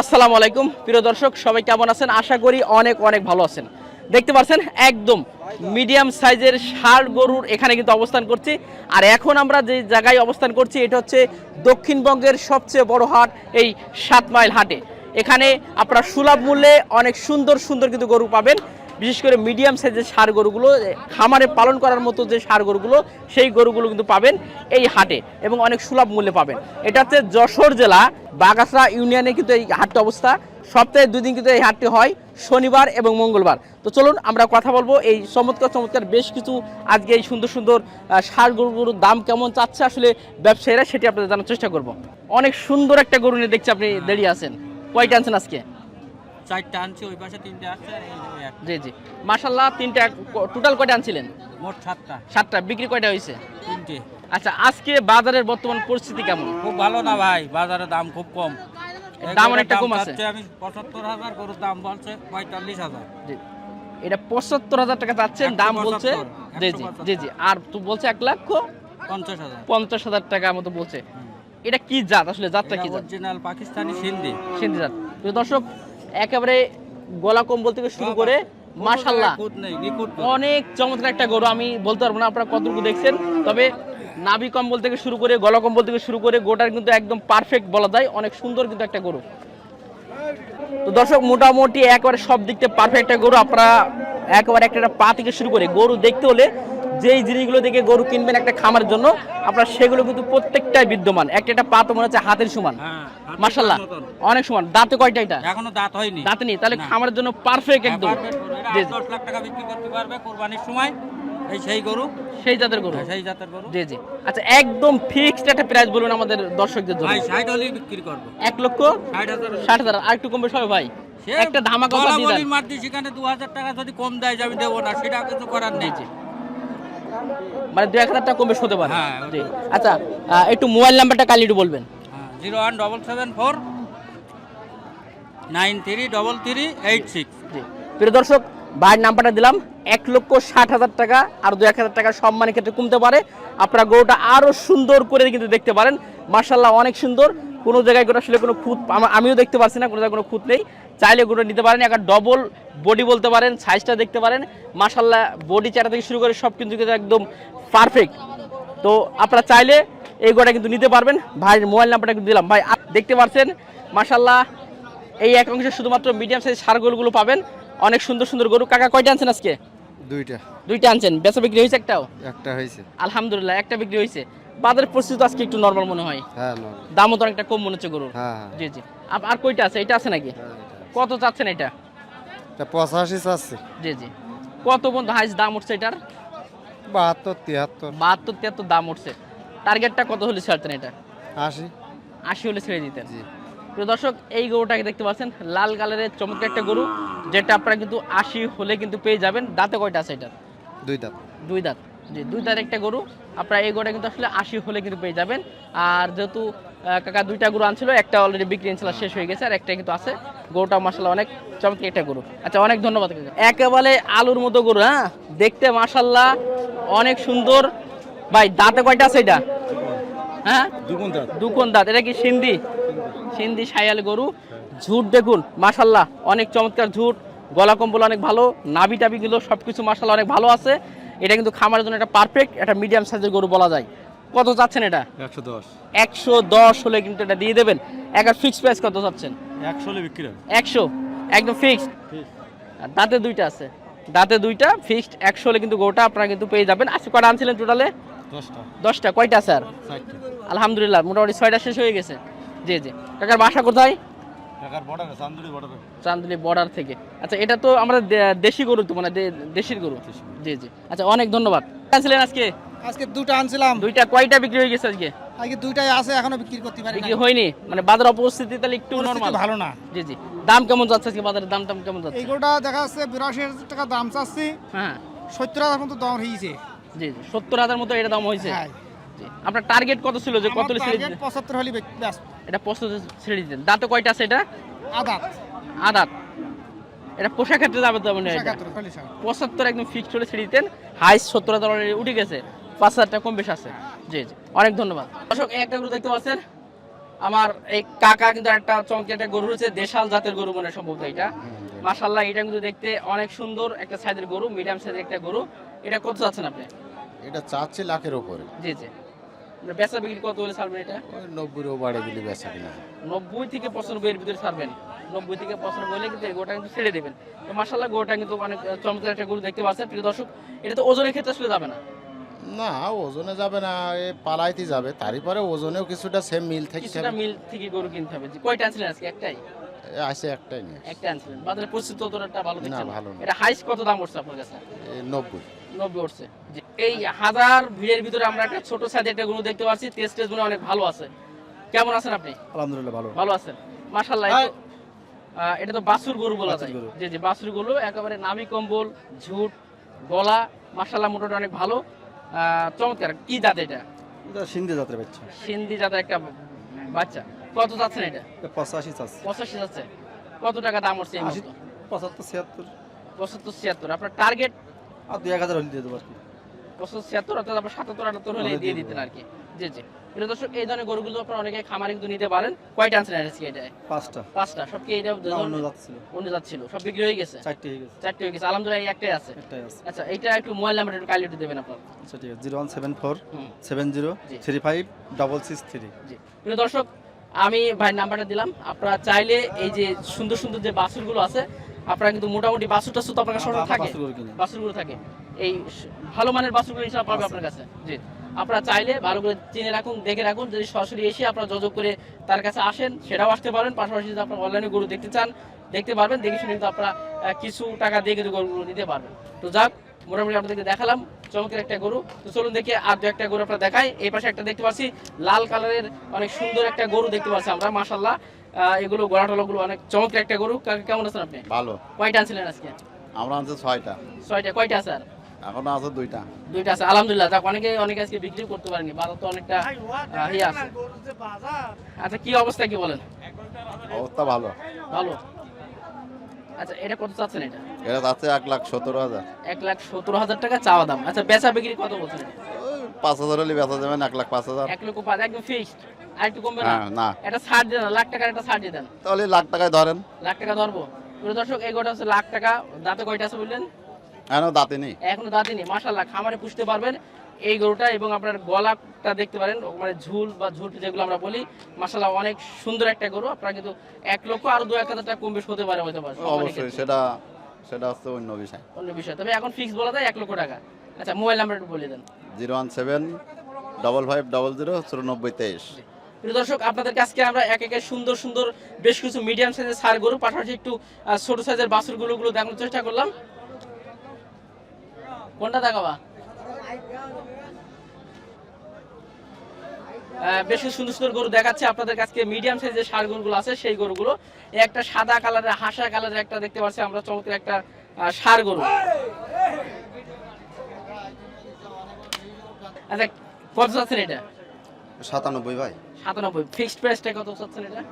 আসসালামু আলাইকুম। প্রিয় দর্শক, সবাই কেমন আছেন? আশা করি অনেক অনেক ভালো আছেন। দেখতে পাচ্ছেন, একদম মিডিয়াম সাইজের ষাট গরুর এখানে কিন্তু অবস্থান করছি। আর এখন আমরা যে জায়গায় অবস্থান করছি, এটা হচ্ছে দক্ষিণবঙ্গের সবচেয়ে বড় হাট, এই সাত মাইল হাটে। এখানে আপনারা সুলভ মূল্যে অনেক সুন্দর সুন্দর কিন্তু গরু পাবেন। বিশেষ করে মিডিয়াম সাইজের সার গরুগুলো খামারে পালন করার মতো যে সার গরুগুলো, সেই গরুগুলো কিন্তু পাবেন এই হাটে এবং অনেক সুলভ মূল্যে পাবেন। এটা হচ্ছে যশোর জেলা বাগাসা ইউনিয়নে কিন্তু এই হাটটি অবস্থা। সপ্তাহে দুদিন কিন্তু এই হাটটি হয়, শনিবার এবং মঙ্গলবার। তো চলুন আমরা কথা বলব এই চমৎকার চমৎকার বেশ কিছু আজকে এই সুন্দর সুন্দর সার গরুগুলোর দাম কেমন চাচ্ছে আসলে ব্যবসায়ীরা সেটি আপনাদের জানার চেষ্টা করব। অনেক সুন্দর একটা গরু নিয়ে দেখছি আপনি দাঁড়িয়ে আছেন। কয়টা আনছেন আজকে? চারটা আনছি ওই পাশে তিনটে একটা। জি জি। মার্শাল্লাহ তিনটা টোটাল কয়টা আনছিলেন? মোট সাতটা। সাতটা। বিক্রি কয়টা হয়েছে তিনটে। আচ্ছা আজকে বাজারের বর্তমান পরিস্থিতি কেমন? খুব ভালো না ভাই বাজারে দাম খুব কম। দাম অনেকটা কম আছে। আমি পঁচাত্তর হাজার গরুর দাম বলছে পঁয়তাল্লিশ হাজার। এটা পঁচাত্তর হাজার টাকা চাচ্ছেন দাম বলছে জি জি জি জি। আর তো বলছে এক লক্ষ পঞ্চাশ হাজার। পঞ্চাশ হাজার টাকা মতো বলছে। এটা কি জাত? আসলে জাতটা কি জাত? অরিজিনাল পাকিস্তানি সিন্ধি। সিন্ধি জাত। দর্শক একেবারে গলা কম্বল থেকে শুরু করে মাশাল্লাহ নিখুঁত অনেক চমৎকার একটা গরু আমি বলতে পারব না আপনারা কতটুকু দেখছেন তবে নাভি কম্বল থেকে শুরু করে গলা কম্বল থেকে শুরু করে গোটার কিন্তু একদম পারফেক্ট বলা যায় অনেক সুন্দর কিন্তু একটা গরু। তো দর্শক মোটামুটি একবারে সব দিক থেকে পারফেক্ট একটা গরু আপনারা একবারে একটা পা থেকে শুরু করে গরু দেখতে হলে যেই জিনিসগুলো দেখে গরু কিনবেন একটা খামারের জন্য আপনারা সেগুলো কিন্তু প্রত্যেকটাই বিদ্যমান। একটা একটা পা তো মনে হচ্ছে হাতের সমান। হ্যাঁ হাতের মাশাল্লাহ অনেক সমান। দাঁতে কয়টা এটা? এখনও দাঁত হয়নি। দাঁতে নেই। তাহলে খামারের জন্য পারফেক্ট হ্যাঁ, একদম। দশ লাখ টাকা বিক্রি করতে পারবে কোরবানির সময়। এই সেই গরু। সেই জাতের গরু। সেই জাতের গরু। জি জি। আচ্ছা একদম ফিক্সড একটা প্রাইস বলুন আমাদের দর্শকদের জন্য। ভাই ষাট হলেই বিক্রি করব। এক লক্ষ ষাট হাজার আর একটু কমবে সবাই ভাই। সে একটা ধামাকা দিয়ে দেন। সেখানে টাকা যদি কম দেয় আমি দেবো না সেটা কিছু করার নেই। মানে দু এক হাজার টাকা কমবে হতে পারে। হ্যাঁ, জি। আচ্ছা একটু মোবাইল নাম্বারটা কালি একটু বলবেন। Zero one double seven four nine three double three eight six. জি। প্রিয় দর্শক ভাইয়ের নাম্বারটা দিলাম এক লক্ষ ষাট হাজার টাকা আর দু এক হাজার টাকা সম্মানের ক্ষেত্রে কমতে পারে। আপনারা গরুটা আরও সুন্দর করে কিন্তু দেখতে পারেন। মার্শাল্লাহ অনেক সুন্দর। কোনো জায়গায় গরু আসলে কোনো খুঁত আমিও দেখতে পাচ্ছি না কোনো জায়গায় কোনো খুঁত নেই। চাইলে গরুটা নিতে পারেন একটা ডবল বডি বলতে পারেন সাইজটা দেখতে পারেন। মার্শাল্লাহ বডি চাটা থেকে শুরু করে সব কিন্তু কিন্তু একদম পারফেক্ট তো আপনারা চাইলে এই গোটা কিন্তু নিতে পারবেন। ভাইয়ের মোবাইল নাম্বারটা কিন্তু দিলাম। ভাই দেখতে পাচ্ছেন মার্শাল্লাহ এই এক অংশে শুধুমাত্র মিডিয়াম সাইজ সার গরুগুলো পাবেন। অনেক সুন্দর সুন্দর গরু। কাকা কয়টা আনছেন আজকে? দুইটা। দুইটা আনছেন। বেচা বিক্রি হয়েছে একটাও? একটা হয়েছে। আলহামদুলিল্লাহ একটা বিক্রি হয়েছে। বাজারের পরিস্থিতি আজকে একটু নর্মাল মনে হয়। হ্যাঁ দামও তো অনেকটা কম মনে হচ্ছে গরুর। হ্যাঁ হ্যাঁ। জি জি। আর কয়টা আছে? এটা আছে নাকি? কত চাচ্ছেন এটা? পঁচাশি চাচ্ছে। জি জি। কত পর্যন্ত হাইস দাম উঠছে এটার? বাহাত্তর তিয়াত্তর। বাহাত্তর তিয়াত্তর দাম উঠছে। টার্গেটটা কত হলে ছাড়তেন এটা? আশি। আশি হলে ছেড়ে দিতেন। জি। প্রিয় দর্শক এই গরুটাকে দেখতে পাচ্ছেন লাল কালারের চমৎকার একটা গরু যেটা আপনারা কিন্তু আশি হলে কিন্তু পেয়ে যাবেন। দাঁতে কয়টা আছে এটা দুই দাঁত। দুই দাঁত। জি দুই দাঁত একটা গরু। আপনারা এই গরুটা কিন্তু আসলে আশি হলে কিন্তু পেয়ে যাবেন। আর যেহেতু কাকা দুইটা গরু আনছিল একটা অলরেডি বিক্রি ইনশাল্লাহ শেষ হয়ে গেছে আর একটা কিন্তু আছে। গরুটা মাসাল্লাহ অনেক চমৎকার একটা গরু। আচ্ছা অনেক ধন্যবাদ কাকা। একেবারে আলুর মতো গরু হ্যাঁ? দেখতে মাসাল্লাহ অনেক সুন্দর। ভাই দাঁতে কয়টা আছে এটা? হ্যাঁ? দুকোন দাঁত। এটা কি সিন্ধি? সিন্ধি সায়াল গরু। ঝুট দেখুন মাশাল্লাহ অনেক চমৎকার ঝুট। গলা কম্বল অনেক ভালো নাভি টাবিগুলো সব কিছু মাশাল্লাহ অনেক ভালো আছে। এটা কিন্তু খামারের জন্য একটা পারফেক্ট একটা মিডিয়াম সাইজের গরু বলা যায়। কত চাচ্ছেন এটা? একশো দশ। একশো দশ হলে কিন্তু এটা দিয়ে দেবেন। একটা ফিক্সড প্রাইস কত চাচ্ছেন একশো হলে বিক্রি হবে। একশো? একদম ফিক্সড দাঁতে দুইটা আছে। দাঁতে দুইটা ফিক্সড একশো হলে কিন্তু গোটা আপনারা কিন্তু পেয়ে যাবেন। আজকে কটা আনছিলেন টোটালে দশটা। দশটা কয়টা স্যার আলহামদুলিল্লাহ মোটামুটি ছয়টা শেষ হয়ে গেছে। জি জি। কাকার বাসা কোথায়? টাকার বর্ডারে চান্দুরি বর্ডারে চান্দুলি বর্ডার থেকে। আচ্ছা এটা তো আমরা দেশি গরু তো মানে দেশির গরু। জি জি। আচ্ছা অনেক ধন্যবাদ। আনছিলেন আজকে? আজকে দুটো আনছিলাম। দুইটা কয়টা বিক্রি হয়ে গেছে আজকে? আজকে দুইটাই আছে এখনও বিক্রি করতে পারি বিক্রি হয়নি? মানে বাজার অপস্থিতি তাহলে একটু নরমাল ভালো না। জি জি। দাম কেমন যাচ্ছে আজকে বাজারের দাম টাম কেমন যাচ্ছে? এইগুলোটা দেখা যাচ্ছে বিরাশি হাজার টাকা দাম চাচ্ছি। হ্যাঁ। সত্তর হাজার মতো দাম হয়েছে। জি জি। সত্তর হাজার মতো এটা দাম হয়েছে? হ্যাঁ। আপনার টার্গেট কত ছিল যে কত ছেড়ে দিতেন পঁচাত্তর হলে এটা পঁচাত্তর ছেড়ে দিতেন দাঁতে কয়টা আছে এটা? আদাত। আদাত। এটা পোশাক ক্ষেত্রে যাবে তো মানে। পঁচাত্তর একদম ফিক্সড হলে ছেড়ে দিতেন। হাইস সত্তর হাজার উঠে গেছে। পাঁচ হাজার টাকা কম বেশি আছে। জি জি। অনেক ধন্যবাদ। দর্শক একটা গরু দেখতে পাচ্ছেন। আমার এই কাকা কিন্তু একটা চমকে একটা গরু রয়েছে দেশাল জাতের গরু মনে সম্ভবত এটা। মাশাল্লাহ এটা কিন্তু দেখতে অনেক সুন্দর একটা সাইজের গরু মিডিয়াম সাইজের একটা গরু। এটা কত চাচ্ছেন আপনি? এটা চাচ্ছে লাখের ওপরে জি জি। বেচা বিক্রি কত হলে ছাড়বেন এটা? ওই নব্বইও বাড়ে দিলে বেচা কিনা। নব্বই থেকে পঁচানব্বই এর ভিতরে ছাড়বেন। নব্বই থেকে পঁচানব্বই হলে কিন্তু গোটা কিন্তু ছেড়ে দেবেন। তো মাসাল্লাহ গোটা কিন্তু অনেক চমৎকার একটা গরু দেখতে পাচ্ছেন। প্রিয় দর্শক এটা তো ওজনের ক্ষেত্রে আসলে যাবে না। না ওজনে যাবে না এ পালাইতে যাবে। তারই পরে ওজনেও কিছুটা সেম মিল থেকে কিছুটা মিল থেকে গরু কিনতে হবে। জি, কয়টা আনছিলেন আজকে? একটাই? আছে একটাই নিয়ে একটা আনছিলেন। বাজারে পরিস্থিতি ততটা ভালো না, ভালো না। এটা হাইস্ট কত দাম উঠছে আপনার কাছে? এই নব্বই উঠছে? এই হাজার ভিড়ের ভিতরে আমরা একটা ছোট সাইজের একটা গরু দেখতে পাচ্ছি টেস্ট টেস্ট মনে অনেক ভালো আছে। কেমন আছেন আপনি? আলহামদুলিল্লাহ ভালো। ভালো আছেন? মাশাল্লাহ আহ, এটা তো বাসুর গরু বলা যায়। জি জি বাসুর গরু একেবারে নামি কম্বল ঝুট গলা মাশাল্লাহ মোটামুটি অনেক ভালো। আহ, চমৎকার কি জাত এটা? সিন্ধি জাতের বাচ্চা। সিন্ধি জাতের একটা বাচ্চা। কত যাচ্ছেন এটা? এটা পঁচাশি চাচ্ছে পঁচাশি যাচ্ছে। কত টাকা দাম মুহূর্তে? পঁচাত্তর ছিয়াত্তর। পঁচাত্তর ছিয়াত্তর। আপনার টার্গেট আর দুই এক হাজার হলে দিয়ে দেবো আর কি। পঁচাত্তর ছিয়াত্তর অর্থাৎ আপনার সাতাত্তর আটাত্তর হলে দিয়ে দিতেন আর কি। জি জি। প্রিয় দর্শক এই ধরনের গরুগুলো আপনারা অনেকে খামারে কিন্তু নিতে পারেন। কয়টা আনছেন আজকে এটা পাঁচটা। পাঁচটা। সব কি এটা অন্য যাচ্ছিল অন্য যাচ্ছিল সব বিক্রি হয়ে গেছে? চারটে হয়ে গেছে। চারটে হয়ে গেছে। আলহামদুলিল্লাহ এই একটাই আছে। একটাই আছে। আচ্ছা এইটা একটু মোবাইল নাম্বার একটু কাইলে একটু দেবেন আপনার। আচ্ছা ঠিক আছে। Zero one seven four seven zero three five double six three. জি। প্রিয় দর্শক আমি ভাই নাম্বারটা দিলাম। আপনারা চাইলে এই যে সুন্দর সুন্দর যে বাছুরগুলো আছে আপনারা কিন্তু মোটামুটি বাছুর টাছুর তো আপনার কাছে থাকে। বাছুরগুলো থাকে। এই ভালো মানের বাছুরগুলো ইনশাআল্লাহ পাবে আপনার কাছে। জি। আপনারা চাইলে ভালো করে চিনে রাখুন দেখে রাখুন যদি সরাসরি এসে আপনারা যোগাযোগ করে তার কাছে আসেন সেটাও আসতে পারেন। পাশাপাশি যদি আপনারা অনলাইনে গরু দেখতে চান দেখতে পারবেন দেখে শুনে কিন্তু আপনারা কিছু টাকা দিয়ে কিন্তু গরুগুলো নিতে পারবেন। তো যাক মোটামুটি আপনাদেরকে দেখালাম চমকের একটা গরু। তো চলুন দেখি আর দু একটা গরু আপনারা দেখাই। এই পাশে একটা দেখতে পাচ্ছি লাল কালারের অনেক সুন্দর একটা গরু দেখতে পাচ্ছি আমরা মাশাল্লাহ এগুলো গোড়া টলাগুলো অনেক চমৎকার একটা গরু। কাকা কেমন আছেন আপনি? ভালো। কয়টা আনছিলেন আজকে? আমরা আনছি ছয়টা। ছয়টা কয়টা আছে এখনও আছে দুইটা। দুইটা আছে। আলহামদুলিল্লাহ যাক অনেকে অনেকে আজকে বিক্রি করতে পারেনি বাজার তো অনেকটা ইয়ে আছে। আচ্ছা কি অবস্থা কি বলেন? অবস্থা ভালো। ভালো। আচ্ছা এটা কত চাচ্ছেন এটা? এটা যাচ্ছে এক লাখ সতেরো হাজার। এক লাখ সতেরো হাজার টাকা চাওয়া দাম। আচ্ছা বেচা বিক্রি কত বলছেন? পাঁচ হাজার হলে বেচা যাবেন এক লাখ পাঁচ হাজার। এক লক্ষ পাঁচ একদম ফিক্সড আর একটু কমবে না? হ্যাঁ না। এটা ছাড় দেন লাখ টাকার একটা ছাড় দিয়ে দেন। তাহলে লাখ টাকায় ধরেন। লাখ টাকা ধরবো। দর্শক এই গোটা হচ্ছে লাখ টাকা। দাঁতে কয়টা আছে বললেন? এখনও দাঁতে নেই। এখনও দাঁতে নেই। মাশাল্লাহ খামারে পুষতে পারবেন এই গরুটা এবং আপনার গলাটা দেখতে পারেন মানে ঝুল বা ঝুল যেগুলো আমরা বলি। মাশাল্লাহ অনেক সুন্দর একটা গরু। আপনার কিন্তু এক লক্ষ আরও দু এক হাজার টাকা কম বেশি হতে পারে হতে পারে অবশ্যই সেটা সেটা হচ্ছে অন্য বিষয়। অন্য বিষয়। তবে এখন ফিক্স বলা যায় এক লক্ষ টাকা। আচ্ছা মোবাইল নাম্বার একটু বলে দেন। Zero one seven double five double zero চুরানব্বই তেইশ। দর্শক আপনাদের কাছে আমরা এক একে সুন্দর সুন্দর বেশ কিছু মিডিয়াম সাইজের সার গরু, পাশাপাশি একটু ছোট সাইজের বাছুর গরুগুলো দেখানোর চেষ্টা করলাম। কোনটা দেখাবা? বেশ সুন্দর সুন্দর গরু দেখাচ্ছে। আপনাদের কাছে মিডিয়াম সাইজের সার গরুগুলো আছে, সেই গরুগুলো। একটা সাদা কালারের, হাসা কালারের একটা দেখতে পাচ্ছি আমরা, চমৎকার একটা সার গরু। আচ্ছা কত চাচ্ছেন এটা? সাতানব্বই ভাই। সাতানব্বই। ফিক্সড প্রাইসটা কত চাচ্ছেন এটা?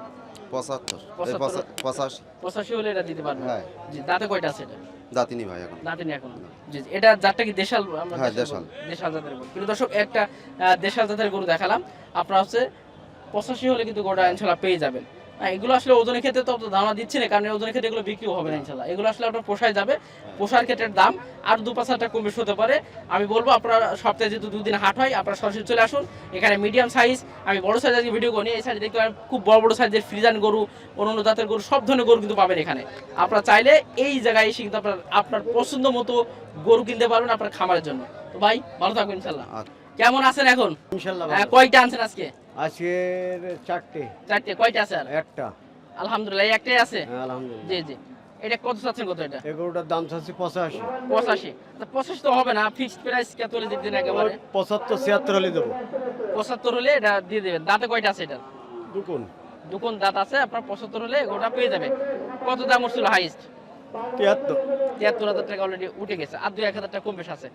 পঁচাত্তর। পঁচাশি। পঁচাশি হলে এটা দিতে পারবেন। হ্যাঁ। জি দাঁতে কয়টা আছে এটা? দাঁতিনি ভাই এখন। দাঁতে নেই এখন জি এটা জাতটা কি দেশাল? আমরা হ্যাঁ, দেশাল দেশাল। জাতের গরু। কিন্তু দর্শক একটা আহ, দেশাল জাতের গরু দেখালাম। আপনারা হচ্ছে পঁচাশি হলে কিন্তু গোটা ইনশাল্লাহ পেয়ে যাবেন। হ্যাঁ, এগুলো আসলে ওজনের ক্ষেত্রে তো ধারণা দিচ্ছি না কারণ ওজনের ক্ষেত্রে এগুলো বিক্রিও হবে না ইনশাল্লাহ এগুলো আসলে আপনার পোষায় যাবে। পোষার ক্ষেত্রে দাম আর দু পাঁচ হাজার টাকা হতে পারে। আমি বলব আপনারা সপ্তাহে যেহেতু দুদিন হাট হয় আপনারা সরাসরি চলে আসুন। এখানে মিডিয়াম সাইজ আমি বড় সাইজের ভিডিও করি এই সাইজে দেখতে পারেন খুব বড় বড় সাইজের ফ্রিজান গরু অন্য জাতের গরু সব ধরনের গরু কিন্তু পাবেন এখানে। আপনারা চাইলে এই জায়গায় এসে কিন্তু আপনার আপনার পছন্দ মতো গরু কিনতে পারবেন আপনার খামারের জন্য। তো ভাই ভালো থাকবেন ইনশাল্লাহ কেমন আছেন এখন? ইনশাল্লাহ আহ, কয়টা আনছেন আজকে? আজকের চারটে। চারটে কয়টা আছে আর? একটা। আলহামদুলিল্লাহ এই একটাই আছে? হ্যাঁ, আলহামদুলিল্লাহ। জি জি। এটা কত চাচ্ছেন কত এটা? এগুলোটার দাম চাচ্ছি পঁচাশি। পঁচাশি। আচ্ছা, পঁচাশি তো হবে না ফিক্সড প্রাইস একেবারে। পঁচাত্তর ছিয়াত্তর হলে দেবো। পঁচাত্তর হলে এটা দিয়ে দেবেন। দাঁতে কয়টা আছে এটা দুকুন। দুকোন দাঁত আছে আপনার পঁচাত্তর হলে পেয়ে যাবে কত দাম উঠছিল হাইস্ট তিয়াত্তর। তিয়াত্তর হাজার টাকা অলরেডি উঠে গেছে আর দুই এক হাজার টাকা কম বেশ আছে।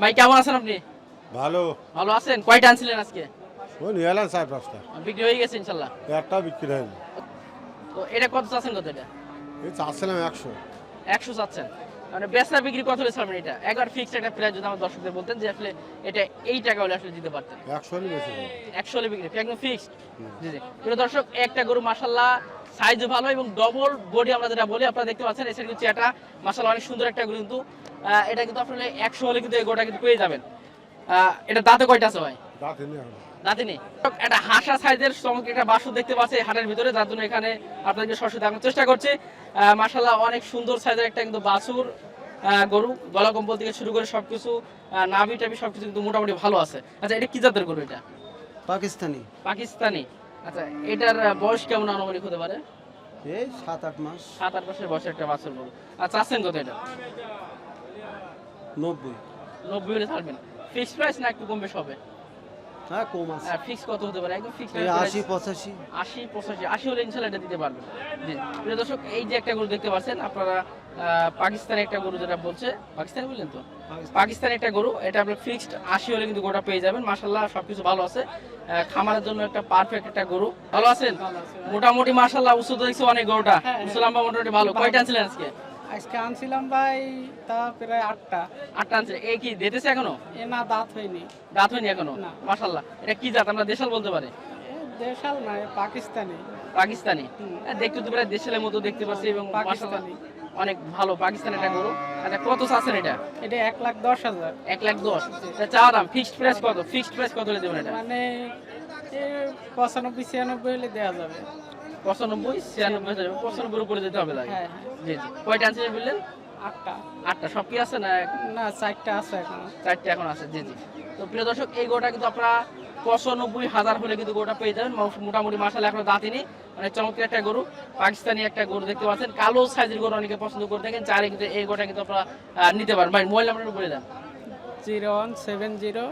ভাই কেমন আছেন আপনি? ভালো। ভালো আছেন? কয়টা আনছিলেন আজকে? ওই নিয়ে এলেন চার পাঁচটা। বিক্রি হয়ে গেছে ইনশাল্লাহ। একটা বিক্রি হয়নি। তো এটা কত চাচ্ছেন কত এটা? এই চাচ্ছিলাম একশো। একশো চাচ্ছেন। মানে বেচা বিক্রি কত হলে ছাড়বেন এটা? একবার ফিক্সড একটা প্রাইস যদি আমার দর্শকদের বলতেন যে আসলে এটা এই টাকা হলে আসলে দিতে পারতেন। একশো হলে বেশি। একশো হলে বিক্রি। একদম ফিক্সড জি জি। প্রিয় দর্শক একটা গরু মাসাল্লাহ সাইজও ভালো এবং ডবল বডি আমরা যেটা বলি আপনারা দেখতে পাচ্ছেন এছাড়া কিন্তু এটা মাসাল্লাহ অনেক সুন্দর একটা গরু কিন্তু এটা কিন্তু আসলে একশো হলে কিন্তু এই গরুটা কিন্তু পেয়ে যাবেন। এটা দাঁতে কয়টা আছে ভাই? দাঁতে নেই দাঁতে নেই। একটা হাসা সাইজের একটা বাসু দেখতে পাচ্ছি এই হাটের ভিতরে যার জন্য এখানে আপনাদেরকে সরাসরি দেখানোর চেষ্টা করছি। মাশাল্লাহ অনেক সুন্দর সাইজের একটা কিন্তু বাছুর গরু গলা কম্বল থেকে শুরু করে সবকিছু নাভি টাভি সবকিছু কিন্তু মোটামুটি ভালো আছে। আচ্ছা এটা কি জাতের গরু এটা? পাকিস্তানি। পাকিস্তানি। আচ্ছা এটার বয়স কেমন আনুমানিক হতে পারে? এই সাত আট মাস। সাত আট বছরের বয়সের একটা বাছুর গরু। আচ্ছা আছেন কত এটা? নব্বই। নব্বই হলে ছাড়বেন। ফিক্সড প্রাইস না একটু কম বেশ হবে হ্যাঁ কম আছে। ফিক্স কত হতে পারে? একদম এই আশি পঁচাশি। আশি পঁচাশি আশি হলে ইনশাল্লাহ এটা দিতে পারবেন। জি। প্রিয় দর্শক এই যে একটা গরু দেখতে পাচ্ছেন আপনারা একটা গরু যেটা বলছে পাকিস্তানি বললেন তো? পাকিস্তানি। একটা গরু এটা আপনার ফিক্সড আশি হলে কিন্তু গরুটা পেয়ে যাবেন। মাশাল্লাহ সবকিছু ভালো আছে। খামারের জন্য একটা পারফেক্ট একটা গরু। ভালো আছেন? মোটামুটি মাশাল্লাহ উঁচু তো দেখছি অনেক গরুটা। উঁচু লম্বা মোটামুটি ভালো। কয়টা আনছিলেন আজকে? আজকে আনছিলাম ভাই তা প্রায় আটটা। আটটা আনছিলেন এই কি দিতেছে এখনও? এ না দাঁত হয়নি। দাঁত হয়নি এখনও? মাশাল্লাহ এটা কি জাত? আমরা দেশাল বলতে পারি। দেশাল নয় পাকিস্তানি। পাকিস্তানি। দেখতে তো প্রায় দেশের মতো দেখতে পাচ্ছি এবং পাকিস্তানি। অনেক ভালো পাকিস্তানি একটা গরু। আচ্ছা কত চাচ্ছেন এটা? এটা এক লাখ দশ হাজার। এক লাখ দশ। চাওয়া দাম ফিক্সড প্রাইস কত? ফিক্সড প্রাইস কত দেবেন এটা? মানে পঁচানব্বই ছিয়ানব্বই হলে দেওয়া যাবে। পঁচানব্বই ছিয়ানব্বই পঁচানব্বই উপরে যেতে হবে লাগে হ্যাঁ। জি জি। কয়টা আনছিলেন বললেন? আটটা। আটটা। সব কি আছে না না চারটা আছে এখন। চারটে এখন আছে জি জি। তো প্রিয় দর্শক এই গোটা কিন্তু আপনারা পঁচানব্বই হাজার হলে কিন্তু গোটা পেয়ে যাবেন। মোটামুটি মাসালে এখনও দাঁতিনি। মানে চমৎকার একটা গরু পাকিস্তানি একটা গরু দেখতে পাচ্ছেন। কালো সাইজের গরু অনেকে পছন্দ করে থাকেন। চারে কিন্তু এই গোটা কিন্তু আপনারা নিতে পারেন। ভাই মোবাইল নাম্বারটা বলে দেন। জিরো ওয়ান সেভেন জিরো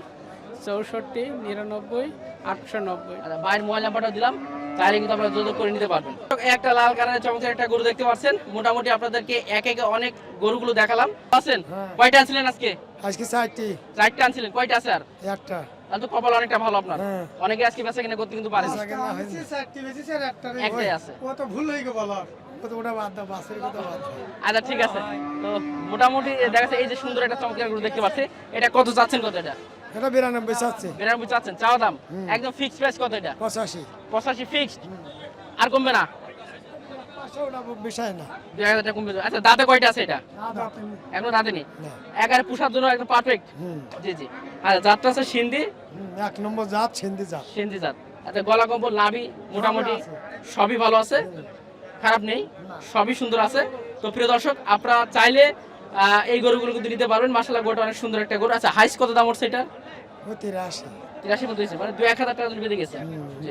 চৌষট্টি নিরানব্বই আটশো নব্বই। আচ্ছা, ভাইয়ের মোবাইল নাম্বারটা দিলাম। তাহলে কিন্তু আপনারা যোগাযোগ করে নিতে পারবেন। একটা লাল কালারের চমৎকার একটা গরু দেখতে পাচ্ছেন। মোটামুটি আপনাদেরকে এক একে অনেক গরুগুলো দেখালাম। আছেন কয়টা আনছিলেন আজকে? আজকে চারটি। চারটা আনছিলেন। কয়টা আছে আর? একটা। তাহলে তো কপাল অনেকটা ভালো আপনার। হ্যাঁ। অনেকে আজকে বেচা কিনা করতে কিন্তু পারে একটাই আছে। ও তো ভুল হয়ে গেল বলার আচ্ছা ঠিক আছে। তো মোটামুটি দেখা যাচ্ছে এই যে সুন্দর একটা চমৎকার গরু দেখতে পাচ্ছি। এটা কত চাচ্ছেন কত এটা? এটা বিরানব্বই চাচ্ছে। বিরানব্বই চাচ্ছেন চাওয়া দাম? একদম প্রাইস কত এটা? পঁচাশি। পঁচাশি ফিক্সড আর কমবে না? পাঁচশো ওটা বিষয় না। দুই হাজার টাকা কমবে। আচ্ছা দাঁতে কয়টা আছে এটা? এখনও দাঁতে নেই? এগারো পুষার জন্য একদম পারফেক্ট জি জি। আর জাতটা আছে সিন্ধি? এক নম্বর জাত সিন্ধি জাত। সিন্ধি জাত। আচ্ছা গলা কম্বল নাভি মোটামুটি সবই ভালো আছে? খারাপ নেই? সবই সুন্দর আছে? তো প্রিয় দর্শক আপনারা চাইলে এই গরুগুলো কিন্তু নিতে পারবেন। মাসালা গোটা অনেক সুন্দর একটা গরু। আচ্ছা হাইস কত দাম উঠছে এটা? তিরাশি। তিরাশি মতো হয়েছে মানে দু এক হাজার টাকা গেছে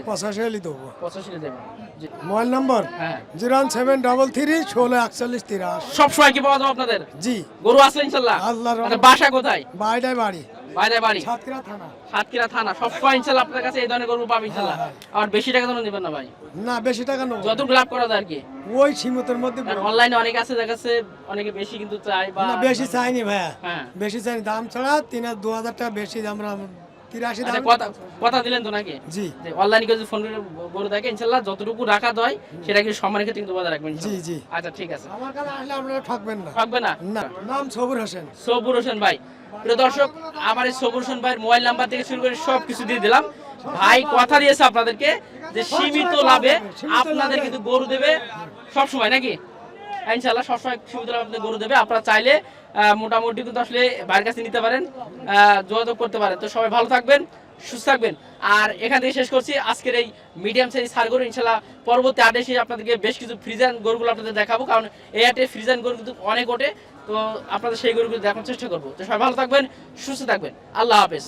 পঁচাশি হলে দেবো। পঁচাশি দেবেন। জি। Mobile number? হ্যাঁ। Zero one seven double three ষোলো একচল্লিশ তিরাশি। সব সময় কি পাওয়া যাবে আপনাদের? জি। গরু আছে ইনশাল্লাহ? আল্লাহর আচ্ছা বাসা কোথায়? বাড়িটাই বাড়ি। বাইরে বাড়ি? সাতক্ষীরা থানা। সাতক্ষীরা থানা। সবসময় ইনশাল্লাহ আপনার কাছে এই ধরনের গরু পাবে ইনশাল্লাহ। আর বেশি টাকা তো নেবেন না ভাই? না বেশি টাকা নেব। যতটুকু লাভ করা যায় আর কি। ওই সীমতের মধ্যে অনলাইনে অনেক আছে দেখা যাচ্ছে অনেকে বেশি কিন্তু চায় বা না বেশি চাইনি ভাইয়া। হ্যাঁ। বেশি চাইনি দাম ছাড়া তিন দু হাজার টাকা বেশি আমরা তিরাশি আচ্ছা দাম কথা দিলেন তো নাকি? জি। অনলাইনে যদি ফোন করে বলে ইনশাল্লাহ যতটুকু রাখা হয় সেটা কিন্তু সম্মানের ক্ষেত্রে কিন্তু বজায় রাখবেন জি জি। আচ্ছা ঠিক আছে। আমার কাছে আসলে আপনারা ঠকবেন না। থাকবে না? না নাম সবুর হোসেন। সবুর হোসেন ভাই। প্রিয় দর্শক, আমার এই সবুর ভাইয়ের মোবাইল নাম্বার থেকে শুরু করে সব কিছু দিয়ে দিলাম। ভাই কথা দিয়েছে আপনাদেরকে যে সীমিত লাভে আপনাদের কিন্তু গরু দেবে সব সময় নাকি ইনশাল্লাহ সবসময় আপনাদের গরু দেবে। আপনারা চাইলে মোটামুটি কিন্তু আসলে কাছে নিতে পারেন যোগাযোগ করতে পারেন। তো সবাই ভালো থাকবেন, সুস্থ থাকবেন। আর এখান থেকে শেষ করছি। আজকের এই মিডিয়াম সাইজ সার গরু ইনশাল্লাহ পরবর্তী আটে এসে আপনাদেরকে বেশ কিছু ফ্রিজান গরুগুলো আপনাদের দেখাবো। কারণ এই আটে ফ্রিজান গরু কিন্তু অনেক ওঠে। তো আপনাদের সেই গরুগুলো দেখার চেষ্টা করব। তো সবাই ভালো থাকবেন, সুস্থ থাকবেন। আল্লাহ হাফেজ।